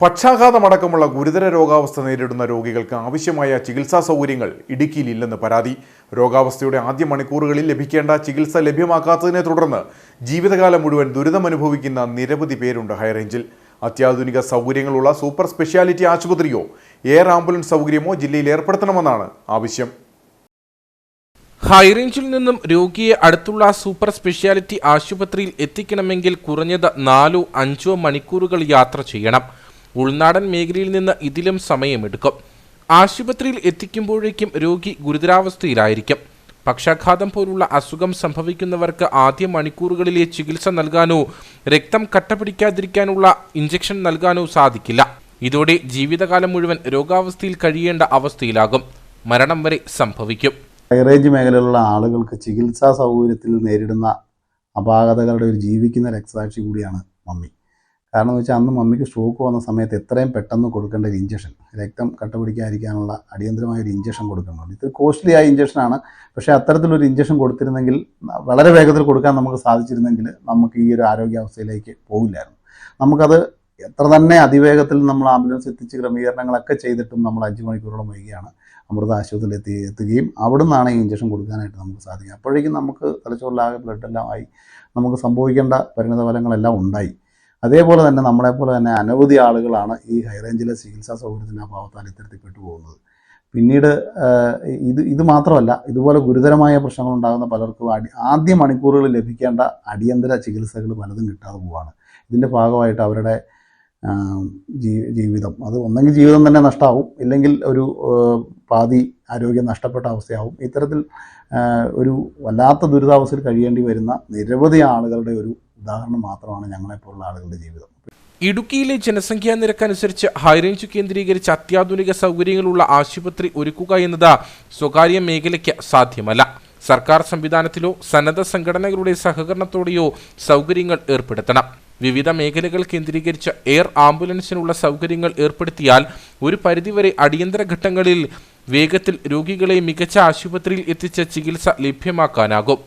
പക്ഷാഘാതമടക്കമുള്ള ഗുരുതര രോഗാവസ്ഥ നേരിടുന്ന രോഗികൾക്ക് ആവശ്യമായ ചികിത്സാ സൗകര്യങ്ങൾ ഇടുക്കിയിൽ ഇല്ലെന്ന് പരാതി. രോഗാവസ്ഥയുടെ ആദ്യ മണിക്കൂറുകളിൽ ലഭിക്കേണ്ട ചികിത്സ ലഭ്യമാക്കാത്തതിനെ തുടർന്ന് ജീവിതകാലം മുഴുവൻ ദുരിതമനുഭവിക്കുന്ന നിരവധി പേരുണ്ട് ഹൈറേഞ്ചിൽ. അത്യാധുനിക സൗകര്യങ്ങളുള്ള സൂപ്പർ സ്പെഷ്യാലിറ്റി ആശുപത്രിയോ എയർ ആംബുലൻസ് സൗകര്യമോ ജില്ലയിൽ ഏർപ്പെടുത്തണമെന്നാണ് ആവശ്യം. ഹൈറേഞ്ചിൽ നിന്നും രോഗിയെ അടുത്തുള്ള സൂപ്പർ സ്പെഷ്യാലിറ്റി ആശുപത്രിയിൽ എത്തിക്കണമെങ്കിൽ കുറഞ്ഞത് നാലോ അഞ്ചോ മണിക്കൂറുകൾ യാത്ര ചെയ്യണം. ഉൾനാടൻ മേഖലയിൽ നിന്ന് ഇതിലും സമയമെടുക്കും. ആശുപത്രിയിൽ എത്തിക്കുമ്പോഴേക്കും രോഗി ഗുരുതരാവസ്ഥയിലായിരിക്കും. പക്ഷാഘാതം പോലുള്ള അസുഖം സംഭവിക്കുന്നവർക്ക് ആദ്യ മണിക്കൂറുകളിലെ ചികിത്സ നൽകാനോ രക്തം കട്ട പിടിക്കാതിരിക്കാനുള്ള ഇഞ്ചക്ഷൻ നൽകാനോ സാധിക്കില്ല. ഇതോടെ ജീവിതകാലം മുഴുവൻ രോഗാവസ്ഥയിൽ കഴിയേണ്ട അവസ്ഥയിലാകും. മരണം വരെ സംഭവിക്കും. ഹൈറേഞ്ച് മേഖലയിലുള്ള ആളുകൾക്ക് ചികിത്സാ സൗകര്യത്തിൽ നേരിടുന്ന അപാകതകളുടെ ഒരു ജീവിക്കുന്ന രക്തസാക്ഷി കൂടിയാണ് മമ്മി. കാരണം എന്ന് വെച്ചാൽ അന്ന് മമ്മിക്ക് സ്ട്രോക്ക് വന്ന സമയത്ത് എത്രയും പെട്ടെന്ന് കൊടുക്കേണ്ട ഒരു ഇഞ്ചക്ഷൻ രക്തം കട്ടപിടിക്കാതിരിക്കാനുള്ള അടിയന്തരമായ ഒരു ഇഞ്ചക്ഷൻ കൊടുക്കുന്നുണ്ട് ഇത് കോസ്റ്റ്ലി ആയ ഇഞ്ചക്ഷനാണ് പക്ഷേ അത്തരത്തിലൊരു ഇഞ്ചക്ഷൻ കൊടുത്തിരുന്നെങ്കിൽ വളരെ വേഗത്തിൽ കൊടുക്കാൻ നമുക്ക് സാധിച്ചിരുന്നെങ്കിൽ നമുക്ക് ഈ ഒരു ആരോഗ്യാവസ്ഥയിലേക്ക് പോകില്ലായിരുന്നു നമുക്കത് എത്ര തന്നെ അതിവേഗത്തിൽ നമ്മൾ ആംബുലൻസ് എത്തിച്ച് ക്രമീകരണങ്ങളൊക്കെ ചെയ്തിട്ടും നമ്മൾ അഞ്ച് മണിക്കൂറോളം വൈകിയാണ് അമൃത ആശുപത്രിയിൽ എത്തി എത്തുകയും അവിടെ നിന്നാണ് ഈ ഇഞ്ചക്ഷൻ കൊടുക്കാനായിട്ട് നമുക്ക് സാധിക്കുക അപ്പോഴേക്കും നമുക്ക് തലച്ചോറിലാകെ ബ്ലഡ് എല്ലാം ആയി. നമുക്ക് സംഭവിക്കേണ്ട പരിണിത ഫലങ്ങളെല്ലാം ഉണ്ടായി. അതേപോലെ തന്നെ നമ്മളെപ്പോലെ തന്നെ അനവധി ആളുകളാണ് ഈ ഹൈറേഞ്ചിലെ ചികിത്സാ സൗകര്യത്തിന്റെ അഭാവത്താൽ ഇത്തരത്തിൽ പെട്ടുപോകുന്നത് പിന്നീട് ഇത് ഇത് മാത്രമല്ല ഇതുപോലെ ഗുരുതരമായ പ്രശ്നങ്ങൾ ഉണ്ടാകുന്ന പലർക്കും അടി ആദ്യ മണിക്കൂറുകളിൽ ലഭിക്കേണ്ട അടിയന്തര ചികിത്സകൾ പലതും കിട്ടാതെ പോവാണ്. ഇതിന്റെ ഭാഗമായിട്ട് അവരുടെ ജീവിതം. അത് ഒന്നെങ്കിൽ ജീവിതം തന്നെ നഷ്ടമാവും ഇല്ലെങ്കിൽ ഒരു പാതി ആരോഗ്യം നഷ്ടപ്പെട്ട അവസ്ഥയാവും. ഇത്തരത്തിൽ ഒരു വല്ലാത്ത ദുരിതാവസ്ഥയിൽ കഴിയേണ്ടി വരുന്ന നിരവധി ആളുകളുടെ ഒരു ഉദാഹരണം മാത്രമാണ് ഞങ്ങളെപ്പോലുള്ള ആളുകളുടെ ജീവിതം. ഇടുക്കിയിലെ ജനസംഖ്യാ നിരക്കനുസരിച്ച് ഹൈറേഞ്ച് കേന്ദ്രീകരിച്ച് അത്യാധുനിക സൗകര്യങ്ങളുള്ള ആശുപത്രി ഒരുക്കുക എന്നത് സ്വകാര്യ മേഖലയ്ക്ക് സാധ്യമല്ല. സർക്കാർ സംവിധാനത്തിലോ സന്നദ്ധ സംഘടനകളുടെ സഹകരണത്തോടെയോ സൗകര്യങ്ങൾ ഏർപ്പെടുത്തണം. വിവിധ മേഖലകൾ കേന്ദ്രീകരിച്ച് എയർ ആംബുലൻസിനുള്ള സൗകര്യങ്ങൾ ഏർപ്പെടുത്തിയാൽ ഒരു പരിധിവരെ അടിയന്തര ഘട്ടങ്ങളിൽ വേഗത്തിൽ രോഗികളെ മികച്ച ആശുപത്രിയിൽ എത്തിച്ച് ചികിത്സ ലഭ്യമാക്കാനാകും